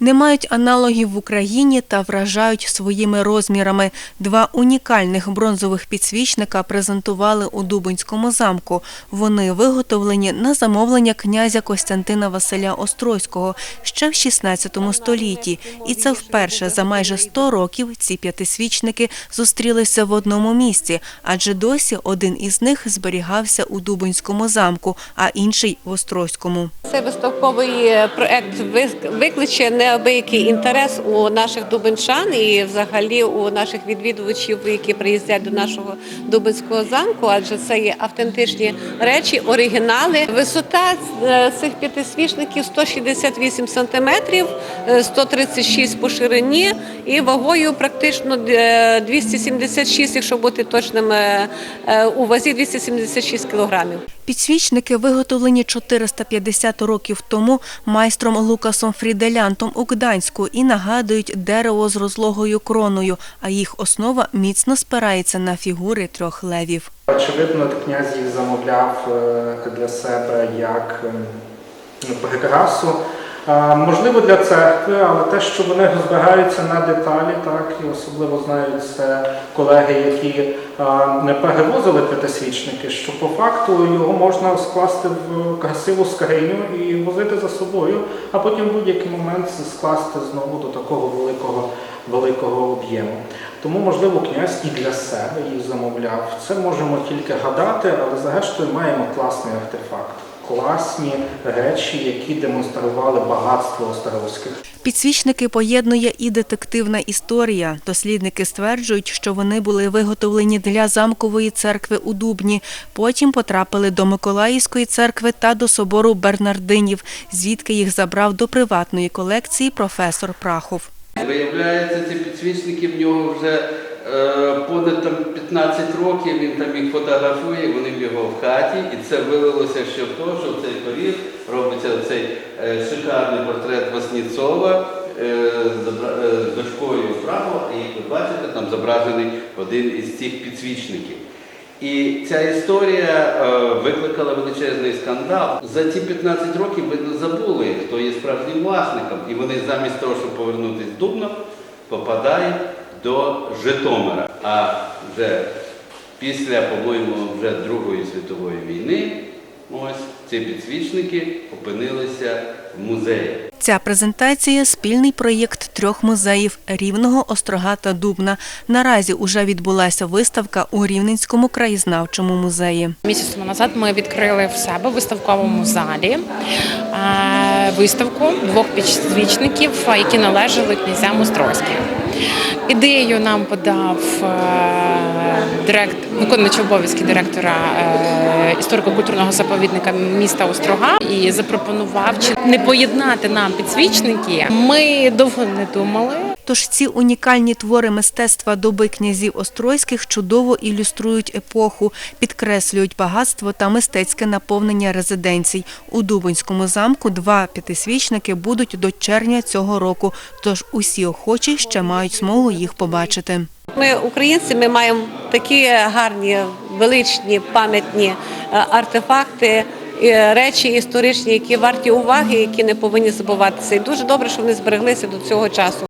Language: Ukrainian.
Не мають аналогів в Україні та вражають своїми розмірами. Два унікальних бронзових підсвічника презентували у Дубинському замку. Вони виготовлені на замовлення князя Костянтина Василя Острозького ще в 16 столітті. І це вперше за майже 100 років ці п'ятисвічники зустрілися в одному місці, адже досі один із них зберігався у Дубинському замку, а інший в Острозькому. Цей виставковий е, проект викличе неабиякий інтерес у наших дубинчан і взагалі у наших відвідувачів, які приїздять до нашого дубинського замку, адже це є автентичні речі, оригінали. Висота е, цих п'ятисвічників 168 сантиметрів, е, 136 по ширині і вагою практично е, 276, якщо бути точним, е, е, у вазі 276 кілограмів. Підсвічники виготовлені 450 років тому майстром Лукасом Фріделянтом у Гданську і нагадують дерево з розлогою кроною, а їх основа міцно спирається на фігури трьох левів. Очевидно, князь їх замовляв е, для себе як ем, прикрасу. Можливо, для церкви, але те, що вони збираються на деталі, так і особливо знають це колеги, які не перевозили п'ятисвічники, що по факту його можна скласти в красиву скриню і возити за собою, а потім в будь-який момент скласти знову до такого великого великого об'єму. Тому, можливо, князь і для себе їх замовляв. Це можемо тільки гадати, але зрештою маємо класний артефакт. Класні речі, які демонстрували багатство острозьких. Підсвічники поєднує і детективна історія. Дослідники стверджують, що вони були виготовлені для замкової церкви у Дубні. Потім потрапили до Миколаївської церкви та до собору Бернардинів, звідки їх забрав до приватної колекції професор Прахов. Виявляється, ці підсвічники в нього вже понад там, 15 років, він там їх фотографує, вони в його в хаті, і це вилилося ще в те, що в цей період робиться цей е, шикарний портрет Васніцова е, з е, дочкою Прахова, і як ви бачите, там зображений один із цих підсвічників. І ця історія е, викликала величезний скандал. За ці 15 років видно забули, хто є справжнім власником. І вони замість того, щоб повернутися Дубно, попадають до Житомира. А вже після, по-моєму, вже Другої світової війни, ось ці підсвічники опинилися в музеї. Ця презентація спільний проєкт трьох музеїв Рівного, Острога та Дубна. Наразі уже відбулася виставка у Рівненському краєзнавчому музеї. Місяць тому назад ми відкрили в себе в виставковому залі е, виставку двох підсвічників, які належали князям Острозьким. Ідею нам подав е, директ, виконуючий обов'язки директора е, історико-культурного заповідника міста Острога і запропонував чи не поєднати нам підсвічники. Ми довго не думали. Тож ці унікальні твори мистецтва доби князів Острозьких чудово ілюструють епоху, підкреслюють багатство та мистецьке наповнення резиденцій. У Дубинському замку два п'ятисвічники будуть до червня цього року, тож усі охочі ще мають змогу їх побачити. Ми, українці, ми маємо такі гарні, величні, пам'ятні е, артефакти, е, речі історичні, які варті уваги, які не повинні забуватися. І дуже добре, що вони збереглися до цього часу.